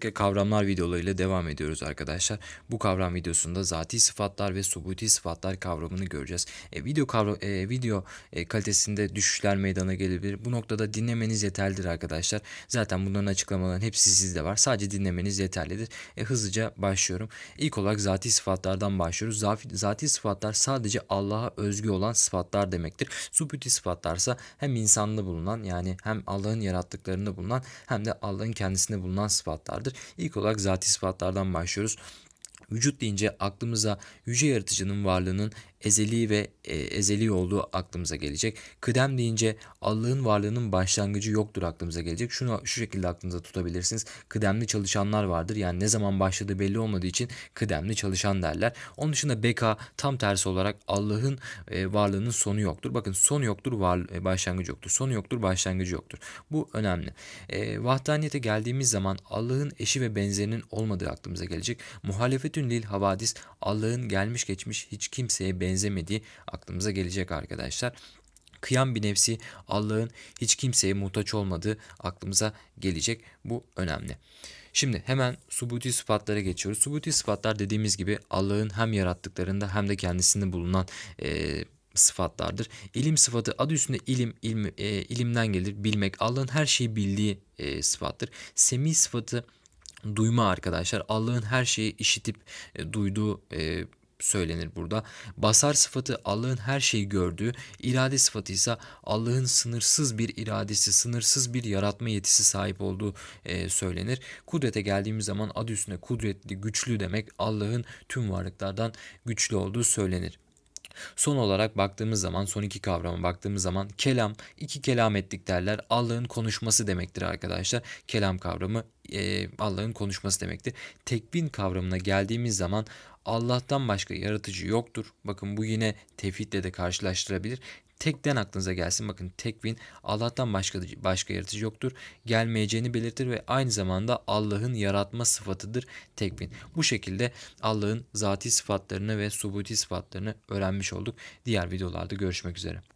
kavramlar videolarıyla devam ediyoruz arkadaşlar. Bu kavram videosunda zati sıfatlar ve subuti sıfatlar kavramını göreceğiz. E, video kavra e, video e, kalitesinde düşüşler meydana gelebilir. Bu noktada dinlemeniz yeterlidir arkadaşlar. Zaten bunların açıklamaların hepsi sizde var. Sadece dinlemeniz yeterlidir. E, hızlıca başlıyorum. İlk olarak zati sıfatlardan başlıyoruz. Zati, zati sıfatlar sadece Allah'a özgü olan sıfatlar demektir. Subuti sıfatlarsa hem insanda bulunan yani hem Allah'ın yarattıklarında bulunan hem de Allah'ın kendisinde bulunan sıfatlardır. İlk olarak zati sıfatlardan başlıyoruz. Vücut deyince aklımıza yüce yaratıcının varlığının ezeli ve e, ezeli olduğu aklımıza gelecek. Kıdem deyince Allah'ın varlığının başlangıcı yoktur aklımıza gelecek. Şunu şu şekilde aklınıza tutabilirsiniz. Kıdemli çalışanlar vardır. Yani ne zaman başladığı belli olmadığı için kıdemli çalışan derler. Onun dışında beka tam tersi olarak Allah'ın e, varlığının sonu yoktur. Bakın sonu yoktur, var, e, başlangıcı yoktur. Sonu yoktur, başlangıcı yoktur. Bu önemli. E, vahdaniyete geldiğimiz zaman Allah'ın eşi ve benzerinin olmadığı aklımıza gelecek. Muhalefetün lil havadis Allah'ın gelmiş geçmiş hiç kimseye benzemediği aklımıza gelecek arkadaşlar. Kıyam bir nefsi Allah'ın hiç kimseye muhtaç olmadığı aklımıza gelecek. Bu önemli. Şimdi hemen subuti sıfatlara geçiyoruz. Subuti sıfatlar dediğimiz gibi Allah'ın hem yarattıklarında hem de kendisinde bulunan e, sıfatlardır. İlim sıfatı adı üstünde ilim, ilm, e, ilimden gelir. Bilmek Allah'ın her şeyi bildiği e, sıfattır. Semi sıfatı duyma arkadaşlar. Allah'ın her şeyi işitip e, duyduğu e, söylenir burada. Basar sıfatı Allah'ın her şeyi gördüğü, irade sıfatı ise Allah'ın sınırsız bir iradesi, sınırsız bir yaratma yetisi sahip olduğu e, söylenir. Kudrete geldiğimiz zaman adı üstünde kudretli, güçlü demek Allah'ın tüm varlıklardan güçlü olduğu söylenir. Son olarak baktığımız zaman son iki kavrama baktığımız zaman kelam iki kelam ettik derler. Allah'ın konuşması demektir arkadaşlar. Kelam kavramı e, Allah'ın konuşması demektir. Tekvin kavramına geldiğimiz zaman Allah'tan başka yaratıcı yoktur. Bakın bu yine tevhidle de karşılaştırabilir. Tekten aklınıza gelsin. Bakın tekvin Allah'tan başka başka yaratıcı yoktur. Gelmeyeceğini belirtir ve aynı zamanda Allah'ın yaratma sıfatıdır tekvin. Bu şekilde Allah'ın zati sıfatlarını ve subuti sıfatlarını öğrenmiş olduk. Diğer videolarda görüşmek üzere.